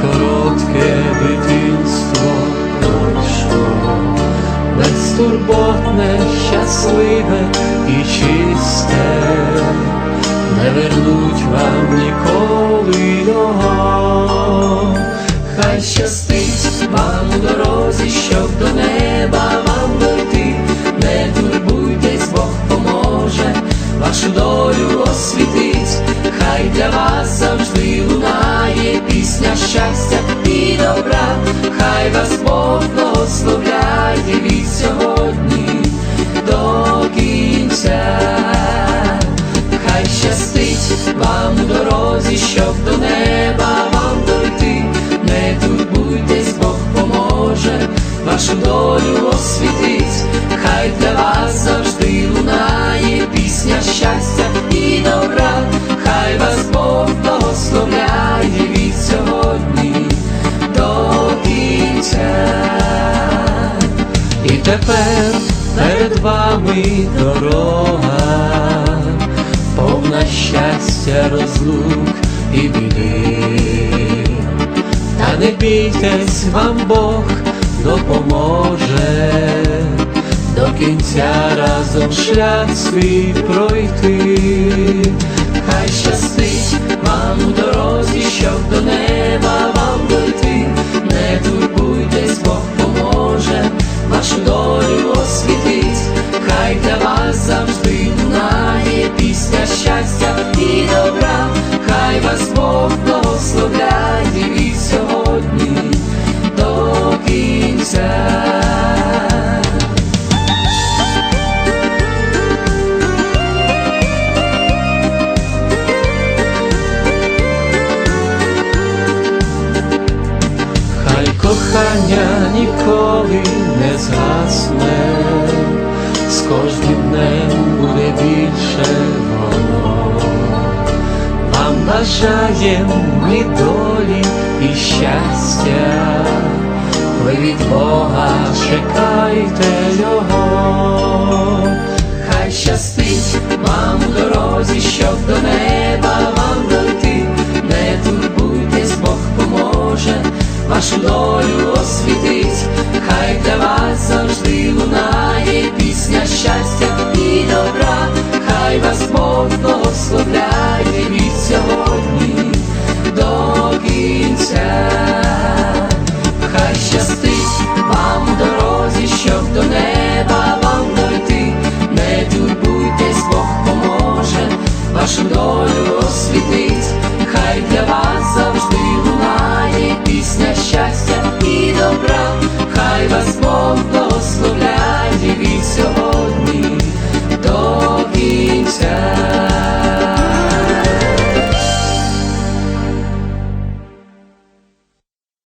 коротке дитинство. Пройшло, безтурботне, щасливе і чисте, не вернуть вам ніколи його, хай щастить вам у дорозі, щоб до неба вам дойти, не турбуйтесь, Бог поможе, вашу долю освітить, хай для вас завжди луна пісня щастя і добра, хай вас Бог благословляє від сьогодні до кінця, хай щастить вам у дорозі, щоб до неба тепер перед вами дорога, повна щастя, розлук і біди. Та не бійтесь, вам Бог допоможе до кінця разом шлях свій пройти. Хай щастить Хай кохання ніколи не згасне, з кожним днем буде більше воно. Вам бажаєм ми долі і щастя, ви від Бога чекайте Його, хай щастить вам у дорозі, щоб до неба вам дойти, не турбуйтесь, Бог поможе, вашу долю долю освітить, хай для вас завжди.